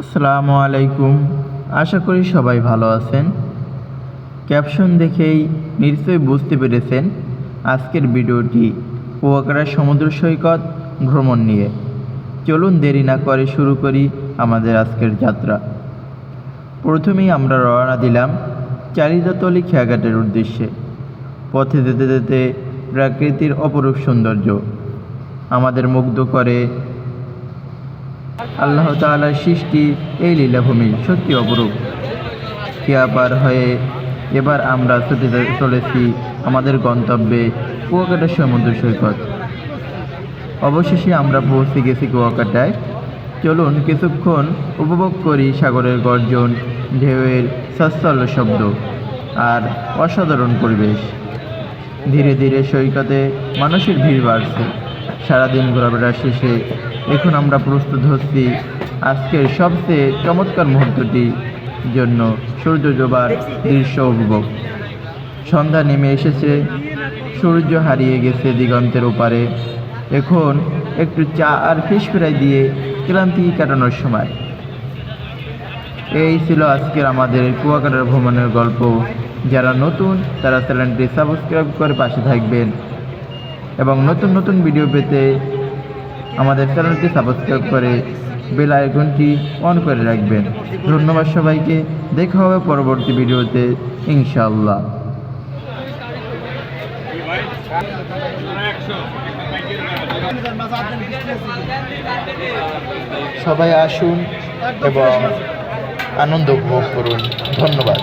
আসসালামু আলাইকুম। আশা করি সবাই ভালো আছেন। ক্যাপশন দেখেই নিশ্চয়ই বুঝতে পেরেছেন আজকের ভিডিওটি কুয়াকাটা সমুদ্র সৈকত ভ্রমণ নিয়ে। চলুন দেরি না করে শুরু করি আমাদের আজকের যাত্রা। প্রথমেই আমরা রওনা দিলাম চারিদাতলি খেয়াঘাটের উদ্দেশ্যে। পথে যেতে যেতে প্রাকৃতির অপরূপ সৌন্দর্য। আমাদের মুগ্ধ করে আল্লাহ তাআলার সৃষ্টি এই লীলাভূমি সত্যি অপরূপ। খেয়া পার হয়ে এবার আমরা ছুটে চলেছি আমাদের গন্তব্যে কুয়াকাটা সমুদ্র সৈকত। অবশেষে আমরা পৌঁছে গেছি কুয়াকাটায়। চলুন কিছুক্ষণ উপভোগ করি সাগরের গর্জন, ঢেউয়ের সচ্ছল শব্দ আর অসাধারণ পরিবেশ। ধীরে ধীরে সৈকতে মানুষের ভিড় বাড়ছে। সারাদিন ঘোরাফেরা শেষে এখন আমরা প্রস্তুত হচ্ছি আজকের সবচেয়ে চমৎকার মুহূর্তটি জন্য সূর্য ডোবার দৃশ্য উপভোগ। সন্ধ্যা নেমে এসেছে, সূর্য হারিয়ে গেছে দিগন্তের ওপারে। এখন একটু চা আর ফিশ ফ্রাই দিয়ে ক্লান্তি কাটানোর সময়। এই ছিল আজকের আমাদের কুয়াকাটার ভ্রমণের গল্প। যারা নতুন, তারা চ্যানেলটি সাবস্ক্রাইব করে পাশে থাকবেন। এবং নতুন নতুন ভিডিও পেতে আমাদের চ্যানেলটি সাবস্ক্রাইব করে বেল আইকনটি অন করে রাখবেন। ধন্যবাদ সবাইকে। দেখা হবে পরবর্তী ভিডিওতে ইনশাআল্লাহ। সবাই আসুন এবং আনন্দ উপভোগ করুন। ধন্যবাদ।